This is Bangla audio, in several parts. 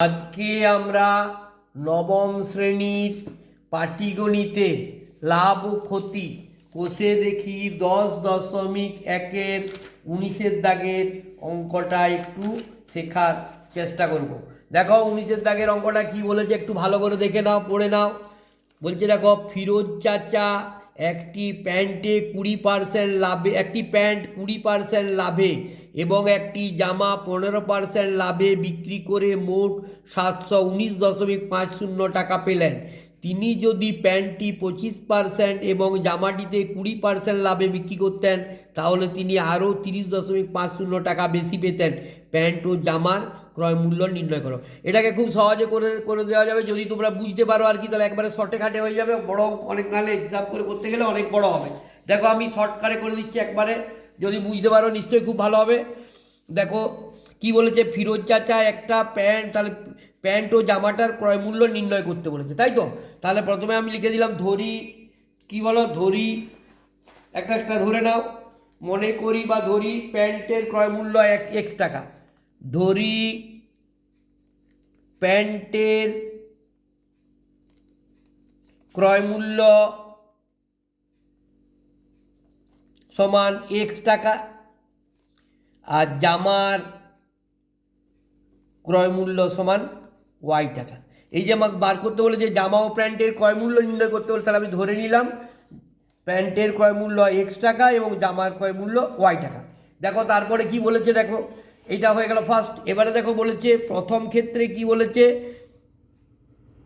আজকে আমরা নবম শ্রেণির পাটিগণিতের লাভ ও ক্ষতি কোষে দেখি দশ দশমিক একের উনিশের দাগের অঙ্কটা একটু শেখার চেষ্টা করব। দেখো উনিশের দাগের অঙ্কটা কি বলেছে একটু ভালো করে দেখে নাও, পড়ে নাও। বলছে দেখো, ফিরোজ চাচা একটি প্যান্টে কুড়ি পার্সেন্ট লাভে, একটি প্যান্ট কুড়ি পার্সেন্ট লাভে এবং একটি জামা পনেরো পার্সেন্ট লাভে বিক্রি করে মোট সাতশো উনিশ দশমিক পাঁচ শূন্য টাকা পেলেন। তিনি যদি প্যান্টটি পঁচিশ পার্সেন্ট এবং জামাটিতে কুড়ি পার্সেন্ট লাভে বিক্রি করতেন, তাহলে তিনি আরও তিরিশ দশমিক পাঁচ শূন্য টাকা বেশি পেতেন। প্যান্ট ও জামার ক্রয় মূল্য নির্ণয় করো। এটাকে খুব সহজে করে করে দেওয়া যাবে। যদি তোমরা বুঝতে পারো আর কি, তাহলে একবারে শর্টে খাটে হয়ে যাবে। বড় অনেক নাহলে হিসাব করে করতে গেলে অনেক বড় হবে। দেখো আমি শর্টকাটে করে দিচ্ছি একবারে। যদি বুঝতে পারো, নিশ্চয়ই খুব ভালো হবে। দেখো, কি বলেছে? ফিরোজ চাচা একটা প্যান্ট, তাহলে প্যান্ট ও জামাটার ক্রয় মূল্য নির্ণয় করতে বলেছে, তাই তো? তাহলে প্রথমে আমি লিখে দিলাম ধরি, কি বলো? ধরি, একটা একটা ধরে নাও। মনে করি বা ধরি, প্যান্টের ক্রয় মূল্য এক এক্স টাকা। ধরি, প্যান্টের ক্রয় মূল্য সমান এক্স টাকা। আর জামার ক্রয় মূল্য সমান ওয়াই টাকা। এই যে আমাকে বার করতে বলে যে জামা ও প্যান্টের ক্রয় মূল্য নির্ণয় করতে বলে তাহলে আমি ধরে নিলাম, প্যান্টের ক্রয় মূল্য এক্স টাকা এবং জামার ক্রয় মূল্য ওয়াই টাকা। দেখো, তারপরে কি বলেছে, দেখো এটা হয়ে গেল ফার্স্ট এবারে দেখো বলেছে, প্রথম ক্ষেত্রে কি বলেছে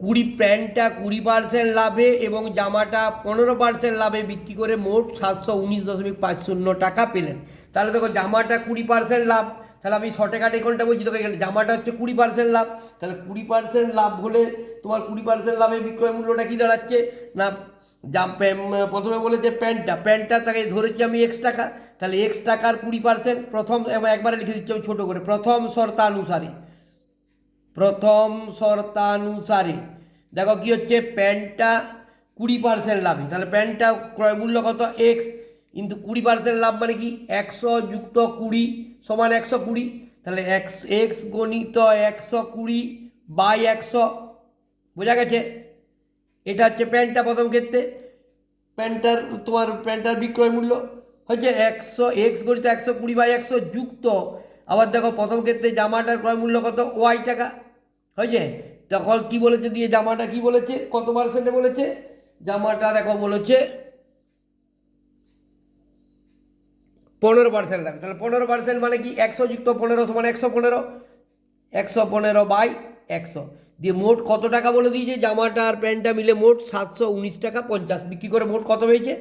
কুড়ি প্যান্টটা কুড়ি পার্সেন্ট লাভে এবং জামাটা পনেরো পার্সেন্ট লাভে বিক্রি করে মোট সাতশো উনিশ দশমিক পাঁচ শূন্য টাকা পেলেন। তাহলে দেখো জামাটা কুড়ি পার্সেন্ট লাভ, তাহলে আমি শর্টে কাটে কোনটা বলছি? তোকে এখানে জামাটা হচ্ছে কুড়ি পার্সেন্ট লাভ, তাহলে কুড়ি পার্সেন্ট লাভ হলে তোমার কুড়ি পার্সেন্ট লাভে বিক্রয় মূল্যটা কী দাঁড়াচ্ছে? না প্যাম- প্রথমে বলেছে প্যান্টটা প্যান্টটা তাকে ধরেছি আমি এক্স টাকা, তাহলে এক্স টাকার কুড়ি পার্সেন্ট প্রথম একবারে লিখে দিচ্ছি আমি ছোটো করে, প্রথম শর্তানুসারে। প্রথম শর্তানুসারে। দেখো কি হচ্ছে? প্যান্টটা কুড়ি পার্সেন্ট লাভে। তাহলে প্যান্টটা ক্রয় মূল্য কত? এক্স কিন্তু কুড়ি পার্সেন্ট লাভ মানে কি? একশো যুক্ত কুড়ি সমান একশো কুড়ি। তাহলে এক্স এক্স গণিত একশো কুড়ি বাই একশো। বোঝা গেছে? এটা হচ্ছে প্যান্টটা প্রথম ক্ষেত্রে। প্যান্টার, তোমার প্যান্টার বিক্রয় মূল্য হচ্ছে একশো এক্স গণিত একশো কুড়ি বাই একশো যুক্ত। আবার দেখো প্রথম ক্ষেত্রে জামাটার ক্রয় মূল্য কত? ওয়াই টাকা। হয়েছে? তখন কি বলেছে দিয়ে জামাটা কি বলেছে? কত পার্সেন্টে বলেছে? জামাটা দেখো বলেছে পনেরো পার্সেন্ট লাগবে তাহলে পনেরো পার্সেন্ট মানে কি? একশো যুক্ত পনেরো সমান একশো পনেরো। একশো পনেরো বাই একশো। দিয়ে মোট কত টাকা বলে দিয়েছে? জামাটা আর প্যান্টটা মিলে মোট সাতশো উনিশ টাকা পঞ্চাশ। বিক্রি করে মোট কত হয়েছে?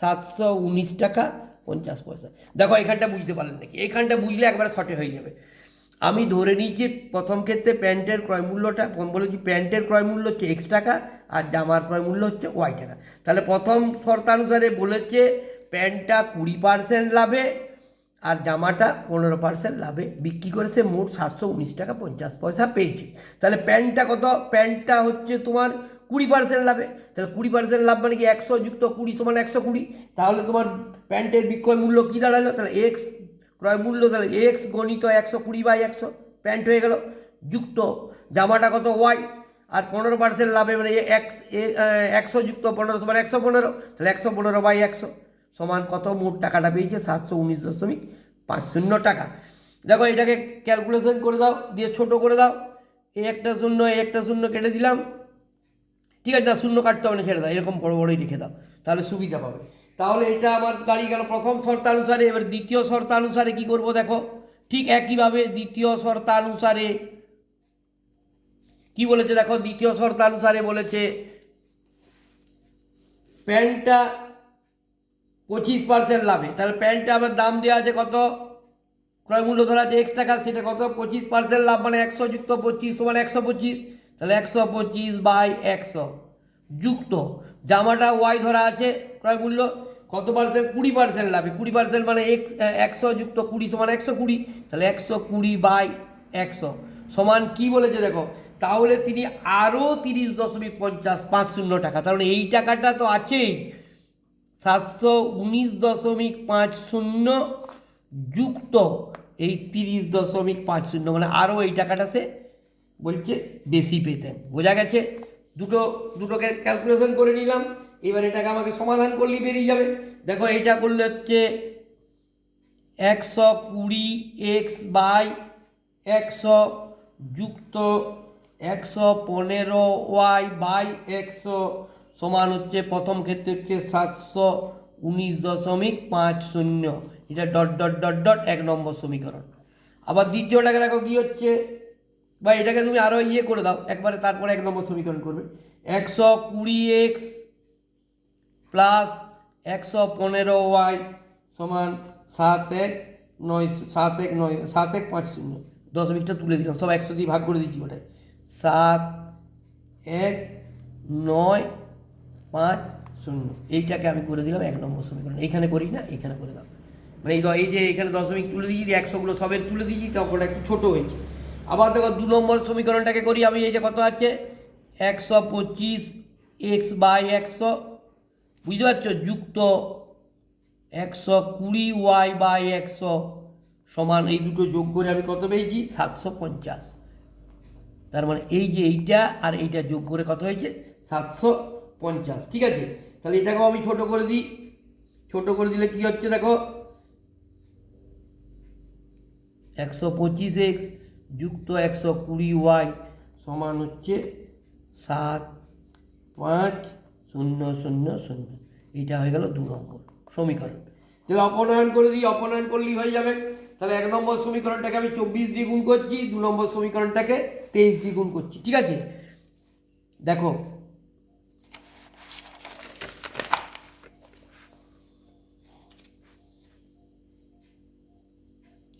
সাতশো উনিশ টাকা পঞ্চাশ পয়সা। দেখো এখানটা বুঝতে পারলেন নাকি? এখানটা বুঝলে একবারে শর্টে হয়ে যাবে। আমি ধরে নিয়েছি প্রথম ক্ষেত্রে প্যান্টের ক্রয় মূল্যটা বলেছি প্যান্টের ক্রয় মূল্য হচ্ছে এক্স টাকা আর জামার ক্রয় মূল্য হচ্ছে ওয়াই টাকা। তাহলে প্রথম শর্তানুসারে বলেছে প্যান্টটা কুড়ি পার্সেন্ট লাভে আর জামাটা পনেরো পার্সেন্ট লাভে। বিক্রি করে সে মোট সাতশো উনিশ টাকা পঞ্চাশ পয়সা পেয়েছে। তাহলে প্যান্টটা কত? প্যান্টটা হচ্ছে তোমার কুড়ি পার্সেন্ট লাভে। তাহলে কুড়ি পার্সেন্ট লাভ মানে কি একশো যুক্ত কুড়ি সমান একশো কুড়ি? তাহলে তোমার প্যান্টের বিক্রয় মূল্য কী দাঁড়াল? তাহলে এক্স ক্রয় মূল্য তাহলে এক্স গণিত একশো কুড়ি বাই একশো, প্যান্ট হয়ে গেল। যুক্ত, জামাটা কত ওয়াই আর পনেরো পার্সেন্ট লাভে মানে এক্স একশো যুক্ত পনেরো সমান একশো পনেরো, তাহলে একশো পনেরো বাই একশো সমান কত? মোট টাকাটা পেয়েছে সাতশো উনিশ দশমিক পাঁচ শূন্য টাকা। দেখো এটাকে ক্যালকুলেশন করে দাও, দিয়ে ছোট করে দাও। এই একটা শূন্য এই একটা শূন্য কেটে দিলাম। ঠিক আছে, না, শূন্য কাটতে হবে না, ছেড়ে দাও, এরকম বড় বড়ই লিখে দাও, তাহলে সুবিধা পাবে। তাহলে এটা আমার দাঁড়িয়ে গেল। প্রথম শর্তানুসারে, এবার দ্বিতীয় শর্তানুসারে কি করব দেখো? ঠিক একইভাবে দ্বিতীয় শর্তানুসারে কি বলেছে দেখো? দ্বিতীয় শর্তানুসারে বলেছে, প্যান্টটা পঁচিশ পার্সেন্ট লাভে। তাহলে প্যান্টটা আমার দাম দেওয়া আছে কত? ক্রয় মূল্য ধরা আছে এক্স টাকা, সেটা কত? পঁচিশ পার্সেন্ট লাভ মানে একশো যুক্ত পঁচিশ সমান একশো পঁচিশ। তাহলে একশো পঁচিশ বাই একশো। যুক্ত। জামাটা ওয়াই ধরা আছে ক্রয় মূল্য। কত পার্সেন্ট কুড়ি পার্সেন্ট লাভে। কুড়ি পার্সেন্ট মানে একশো যুক্ত কুড়ি সমান একশো কুড়ি। তাহলে একশো কুড়ি বাই একশো সমান কি বলেছে দেখো? তাহলে তিনি আরও তিরিশ দশমিক পঞ্চাশ পাঁচ শূন্য টাকা। তাহলে এই টাকাটা তো আছেই। সাতশো উনিশ দশমিক পাঁচ শূন্য যুক্ত এই তিরিশ দশমিক পাঁচ শূন্য। মানে আরও এই টাকাটা সে বলছে বেশি পেতেন। বোঝা গেছে? দুটো, দুটোকে ক্যালকুলেশন করে নিলাম। এবার এটাকে আমাকে সমাধান করলেই বেরিয়ে যাবে। দেখো এটা করলে হচ্ছে একশো কুড়ি এক্স বাই একশো যুক্ত একশো পনেরো ওয়াই বাই একশো সমান হচ্ছে প্রথম ক্ষেত্রে হচ্ছে সাতশো উনিশ দশমিক পাঁচ শূন্য। এটা ডট ডট ডট ডট, এক নম্বর সমীকরণ। আবার দ্বিতীয়টাকে দেখো কী হচ্ছে? বা এটাকে তুমি আরও ইয়ে করে দাও, একবারে তারপরে এক নম্বর সমীকরণ করবে। একশো কুড়ি এক্স প্লাস একশো পনেরো ওয়াই সমান সাত এক নয়, সাত এক নয়, সাত এক পাঁচ শূন্য। দশমিকটা তুলে দিলাম, সব একশো দিয়ে ভাগ করে দিচ্ছি ওটাই সাত এক নয় পাঁচ শূন্য। এইটাকে আমি করে দিলাম এক নম্বর সমীকরণ। এইখানে করি না এখানে করে দাও। মানে এই এই যে এখানে দশমিক তুলে দিয়েছি একশোগুলো সবের তুলে দিয়েছি, তখন একটু ছোটো হয়েছে। আবার দেখো দু নম্বর সমীকরণটাকে করি আমি, এই যে কত আছে? একশো পঁচিশ এক্স বাই একশো বুঝতে পারছ? যুক্ত একশো কুড়ি ওয়াই বাই একশো সমান এই দুটো যোগ করে আমি কত পেয়েছি? সাতশো পঞ্চাশ। তার মানে এই যে এইটা আর এইটা যোগ করে কত হয়েছে? সাতশো পঞ্চাশ। ঠিক আছে? তাহলে এটাকেও আমি ছোট করে দিই। ছোট করে দিলে কি হচ্ছে দেখো? একশো পঁচিশ এক্স যুক্ত একশো কুড়ি ওয়াই সমান হচ্ছে সাত পাঁচ শূন্য শূন্য শূন্য। এইটা হয়ে গেল দু নম্বর সমীকরণ। তাহলে অপনয়ন করে দিই, অপনয়ন করলেই হয়ে যাবে। তাহলে এক নম্বর সমীকরণটাকে আমি চব্বিশ দিয়ে গুণ করছি, দু নম্বর সমীকরণটাকে তেইশ দিয়ে গুণ করছি, ঠিক আছে? দেখো।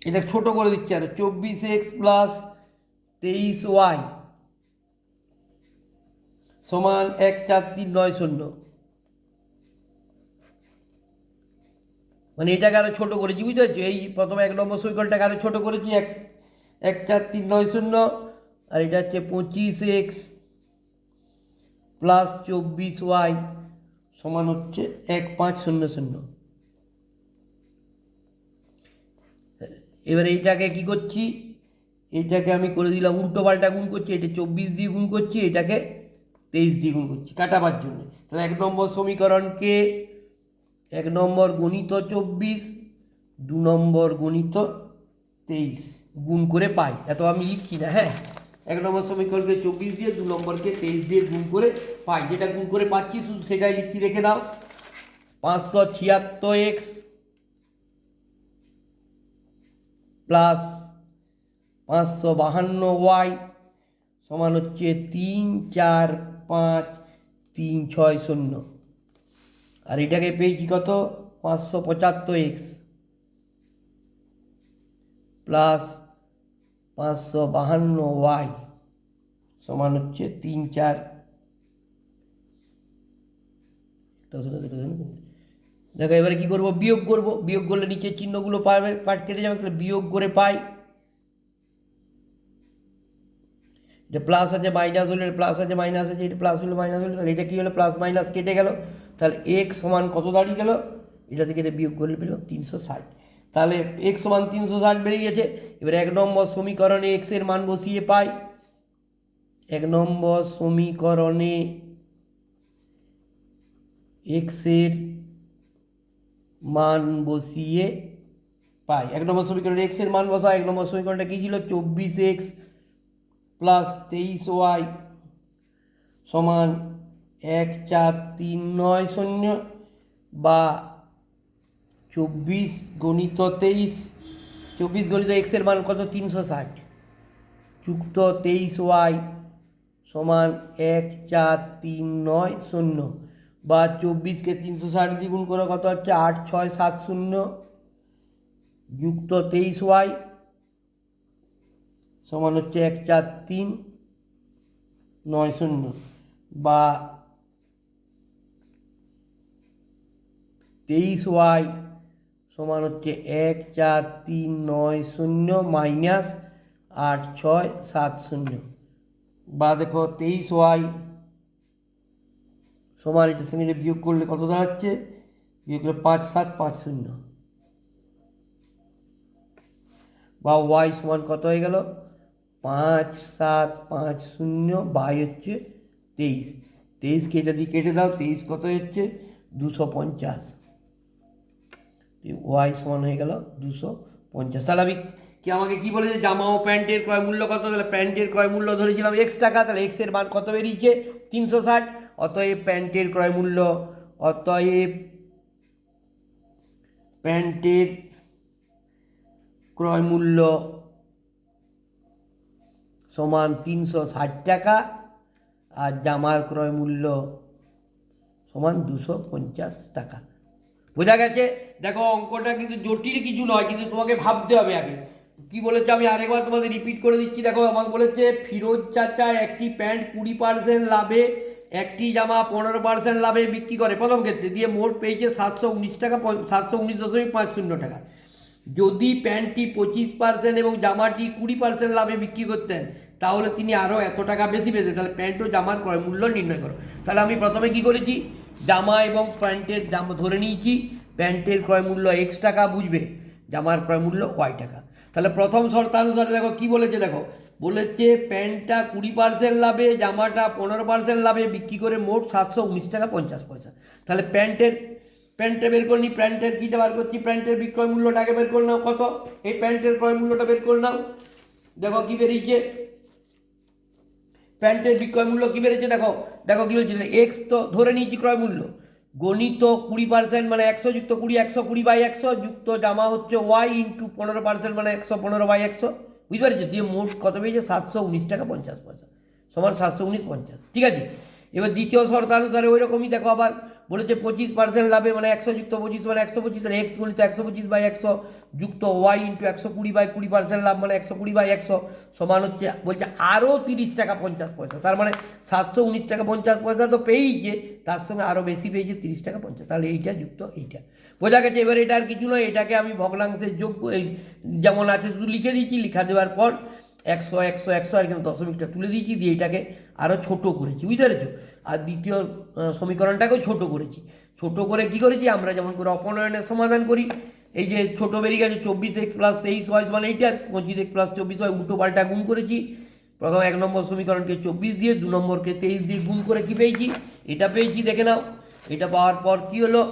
এটা ছোট করে দিচ্ছি আর, চব্বিশ এক্স প্লাস তেইশ ওয়াই। সমান এক চার তিন নয় শূন্য। মানে এটাকে আরও ছোট করেছি, বুঝতে পারছ? এই প্রথমে এক নম্বর সমীকরণটাকে আরও ছোট করেছি, এক এক চার তিন নয় শূন্য, আর এটা হচ্ছে পঁচিশ এক্স প্লাস চব্বিশ ওয়াই সমান হচ্ছে এক পাঁচ শূন্য শূন্য। এবারে এইটাকে কি করছি? এইটাকে আমি করে দিলাম, উল্টো পাল্টা গুণ করছি, এটা চব্বিশ দিয়ে গুণ করছি, এটাকে তেইশ দিয়ে গুণ করছি, কাটাবার জন্য। তাহলে এক নম্বর সমীকরণকে এক নম্বর গণিত চব্বিশ, দু নম্বর গণিত তেইশ। গুণ করে পাই এত আমি লিখছি না হ্যাঁ? এক নম্বর সমীকরণকে চব্বিশ দিয়ে, দু নম্বরকে তেইশ দিয়ে গুণ করে পাই। যেটা গুণ করে পাচ্ছি, শুধু সেটাই লিখছি রেখে দাও পাঁচশো ছিয়াত্তর এক্স প্লাস পাঁচশো বাহান্ন ওয়াই সমান হচ্ছে তিন চার পাঁচ, তিন, ছয়, শূন্য। আর এটাকে পেয়েছি কত? পাঁচশো পঁচাত্তর এক্স প্লাস পাঁচশো বাহান্ন ওয়াই সমান হচ্ছে তিন, চার। দেখো, এবারে কি করব? বিয়োগ করব। বিয়োগ করলে নিচের চিহ্নগুলো পাবে কেটে যাবে, তাহলে বিয়োগ করে পাই। যে প্লাস আছে মাইনাস হলে প্লাস আছে মাইনাস আছে, এটা প্লাস হলে মাইনাস হলে, তাহলে এটা কী হলো? প্লাস মাইনাস কেটে গেল। তাহলে এক সমান কত দাঁড়িয়ে গেল? এটা থেকে এটা বিয়োগ করলে পেলাম তিনশো ষাট। তাহলে এক সমান তিনশো ষাট বেরিয়ে গেছে। এবার এক নম্বর সমীকরণে এক্সের মান বসিয়ে পাই। এক নম্বর সমীকরণে এক্সের মান বসিয়ে পাই। এক নম্বর সমীকরণে এক্সের মান বসা এক নম্বর সমীকরণটা কী ছিল? চব্বিশ এক্স প্লাস তেইশ ওয়াই সমান এক চার তিন নয় শূন্য বা চব্বিশ গণিত তেইশ, চব্বিশ গণিত এক্সের মান কত? তিনশো ষাট। যুক্ত তেইশ ওয়াই সমান এক চার তিন নয় শূন্য বা চব্বিশকে তিনশো ষাট দ্বিগুণ করে কত হচ্ছে? আট, ছয়, সাত, শূন্য। যুক্ত তেইশ ওয়াই সমান হচ্ছে এক চার তিন নয় শূন্য বা তেইশ ওয়াই সমান হচ্ছে এক চার তিন নয় শূন্য মাইনাস আট ছয় সাত শূন্য। বা দেখো তেইশ ওয়াই সমান এটার সঙ্গে বিয়োগ করলে কত দাঁড়াচ্ছে? বিয়োগ করলে পাঁচ সাত পাঁচ শূন্য। বা ওয়াই সমান কত হয়ে গেল? পাঁচ সাত পাঁচ শূন্য বাই হচ্ছে তেইশ। তেইশ কেটে দিয়ে কেটে দাও, তেইশ কত হচ্ছে? দুশো পঞ্চাশ। ওয়াই সমান হয়ে গেল দুশো পঞ্চাশ। তাহলে আমি কি আমাকে কি বলেছে? জামা ও প্যান্টের ক্রয় মূল্য কত? তাহলে প্যান্টের ক্রয় মূল্য ধরেছিলাম এক্স টাকা। তাহলে এক্সের মান কত বেরিয়েছে? তিনশো ষাট। অতএব প্যান্টের ক্রয় মূল্য, অতএব প্যান্টের ক্রয় মূল্য সমান তিনশো ষাট টাকা আর জামার ক্রয় মূল্য সমান দুশো পঞ্চাশ টাকা। বোঝা গেছে? দেখো, অঙ্কটা কিন্তু জটিল কিছু নয়, কিন্তু তোমাকে ভাবতে হবে আগে। কি বলেছে আমি আরেকবার তোমাদের রিপিট করে দিচ্ছি। দেখো, আমাকে বলেছে, ফিরোজ চাচা একটি প্যান্ট কুড়ি পার্সেন্ট লাভে, একটি জামা পনেরো পার্সেন্ট লাভে বিক্রি করে। প্রথম ক্ষেত্রে, দিয়ে মোট পেয়েছে সাতশো উনিশ টাকা সাতশো উনিশ দশমিক পাঁচ শূন্য টাকা। যদি প্যান্টটি পঁচিশ পার্সেন্ট এবং জামাটি কুড়ি পার্সেন্ট লাভে বিক্রি করতেন তাহলে তিনি আরও এত টাকা বেশি পেতেন তাহলে প্যান্ট ও জামার ক্রয় মূল্য নির্ণয় করো। তাহলে আমি প্রথমে কি করেছি? জামা এবং প্যান্টের জামা ধরে নিয়েছি, প্যান্টের ক্রয় মূল্য এক্স টাকা, বুঝবে? জামার ক্রয় মূল্য ওয়াই টাকা। তাহলে প্রথম শর্তানুসারে দেখো, কি বলেছে দেখো? বলেছে প্যান্টটা কুড়ি পার্সেন্ট লাভে, জামাটা পনেরো পার্সেন্ট লাভে, বিক্রি করে মোট সাতশো উনিশ টাকা পঞ্চাশ পয়সা। তাহলে প্যান্টের প্যান্টটা বের করে প্যান্টের কীটা বার করছি, প্যান্টের বিক্রয় মূল্যটাকে বের করে নাও, কত? এই প্যান্টের ক্রয় মূল্যটা বের করে নাও। দেখো কী বেরিয়েছে? প্যান্টের বিক্রয় মূল্য কী বেড়েছে দেখো দেখো কী বলছে এক্স তো ধরে নিয়েছি ক্রয় মূল্য। গণিত কুড়ি পার্সেন্ট মানে একশো যুক্ত কুড়ি, একশো কুড়ি বাই একশো, যুক্ত জামা হচ্ছে ওয়াই ইন্টু পনেরো পার্সেন্ট মানে একশো পনেরো বাই একশো। বুঝতে পারছ? দিয়ে মোট কত পেয়েছে? সাতশো উনিশ টাকা পঞ্চাশ পয়সা। সমান সাতশো উনিশ পঞ্চাশ। ঠিক আছে? এবার দ্বিতীয় শর্তানুসারে ওই রকমই দেখো আবার বলেছে পঁচিশ পার্সেন্ট লাভে মানে একশো যুক্ত পঁচিশ মানে একশো পঁচিশ মানে এক্স গণিত একশো পঁচিশ বাই একশো যুক্ত ওয়াই ইন্টু একশো কুড়ি বাই কুড়ি পার্সেন্ট লাভ মানে একশো কুড়ি বাই একশো সমান হচ্ছে, বলছে আরও তিরিশ টাকা পঞ্চাশ পয়সা, তার মানে সাতশো উনিশ টাকা পঞ্চাশ পয়সা তো পেয়েইছে, তার সঙ্গে আরও বেশি পেয়েছে তিরিশ টাকা পঞ্চাশ, তাহলে এইটা যুক্ত এইটা। বোঝা গেছে এবার এটা আর কিছু নয়, এটাকে আমি ভগ্নাংশের যোগ এই যেমন আছে শুধু লিখে দিয়েছি লিখা দেওয়ার পর একশো একশো একশো আর এখানে দশমিকটা তুলে দিয়েছি, দিয়ে এটাকে আরও ছোট করেছি, বুঝতে পেরেছ? আর দ্বিতীয় সমীকরণটাকেও ছোট করেছি। ছোট করে কি করেছি? আমরা যেমন করে অপনয়নের সমাধান করি। এই যে ছোট বেরিয়ে গেছে, চব্বিশ এক্স প্লাস তেইশ ওয়াই মানে এইটা পঁচিশ এক্স প্লাস চব্বিশ ওয়াই উল্টো পাল্টা গুণ করেছি। প্রথম এক নম্বর সমীকরণকে চব্বিশ দিয়ে, দু নম্বরকে তেইশ দিয়ে গুণ করে কি পেয়েছি? এটা পেয়েছি, দেখে নাও। এটা পাওয়ার পর কি হলো?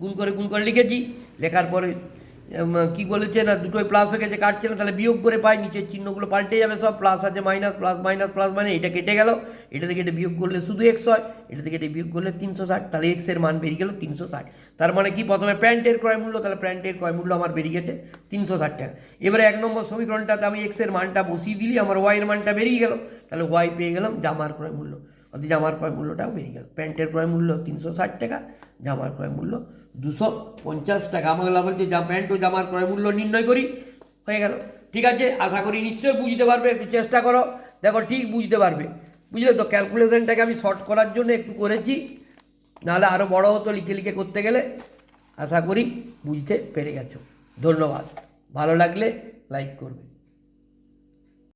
গুণ করে গুণ করে লিখেছি। লেখার পরে কি বলেছে না, দুটোই প্লাস হয়ে গেছে, কাটছে না, তাহলে বিয়োগ করে পাই নিচের চিহ্নগুলো পাল্টে যাবে সব প্লাস আছে মাইনাস প্লাস মাইনাস প্লাস মানে এটা কেটে গেল, এটা থেকে এটা বিয়োগ করলে শুধু এক্স হয়, এটা থেকে এটা বিয়োগ করলে তিনশো ষাট, তাহলে এক্সের মান বেরিয়ে গেল তিনশো ষাট। তার মানে কি? প্রথমে প্যান্টের ক্রয় মূল্য, তাহলে প্যান্টের ক্রয় মূল্য আমার বেরিয়ে গেছে তিনশো ষাট টাকা। এবারে এক নম্বর সমীকরণটাতে আমি এক্সের মানটা বসিয়ে দিলি, আমার ওয়াইয়ের মানটা বেরিয়ে গেল, তাহলে ওয়াই পেয়ে গেলাম জামার ক্রয় মূল্য। অর্থাৎ জামার ক্রয় মূল্যটাও বেরিয়ে গেল। প্যান্টের ক্রয় মূল্য তিনশো ষাট টাকা, জামার ক্রয় মূল্য দুশো পঞ্চাশ টাকা। আমাকে বলছে যা প্যান্ট ও জামার ক্রয় মূল্য নির্ণয় করি, হয়ে গেল। ঠিক আছে, আশা করি নিশ্চয়ই বুঝতে পারবে, একটু চেষ্টা করো। দেখো, ঠিক বুঝতে পারবে। বুঝলে তো ক্যালকুলেশনটাকে আমি শর্ট করার জন্য একটু করেছি। নাহলে আরও বড় হতো, লিখে লিখে করতে গেলে। আশা করি বুঝতে পেরে গেছো। ধন্যবাদ। ভালো লাগলে লাইক করবে।